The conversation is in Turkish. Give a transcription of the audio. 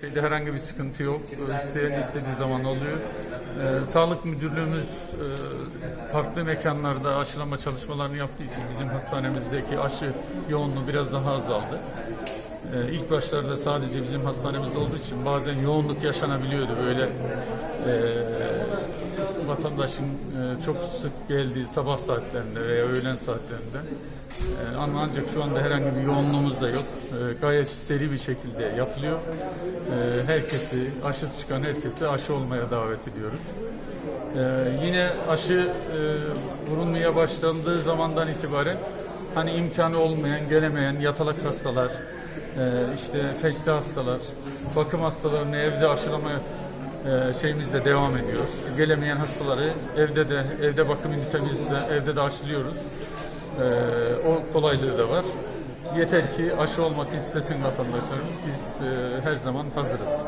Şeyde herhangi bir sıkıntı yok. İsteyen istediği zaman oluyor. Ee, Sağlık Müdürlüğümüz e, farklı mekanlarda aşılama çalışmalarını yaptığı için bizim hastanemizdeki aşı yoğunluğu biraz daha azaldı. Ee, ilk başlarda sadece bizim hastanemizde olduğu için bazen yoğunluk yaşanabiliyordu böyle e, vatandaşın e, çok sık geldiği sabah saatlerinde veya öğlen saatlerinde. E, ama ancak şu anda herhangi bir yoğunluğumuz da yok. E, gayet seri bir şekilde yapılıyor. E, herkesi, aşı çıkan herkesi aşı olmaya davet ediyoruz. E, yine aşı e, vurulmaya başlandığı zamandan itibaren hani imkanı olmayan, gelemeyen yatalak hastalar, işte feşli hastalar, bakım hastalarını evde aşılamaya e, şeyimizde devam ediyoruz. Gelemeyen hastaları evde de evde bakım ünitemizde evde de aşılıyoruz. E, o kolaylığı da var. Yeter ki aşı olmak istesin vatandaşlarımız. Biz e, her zaman hazırız.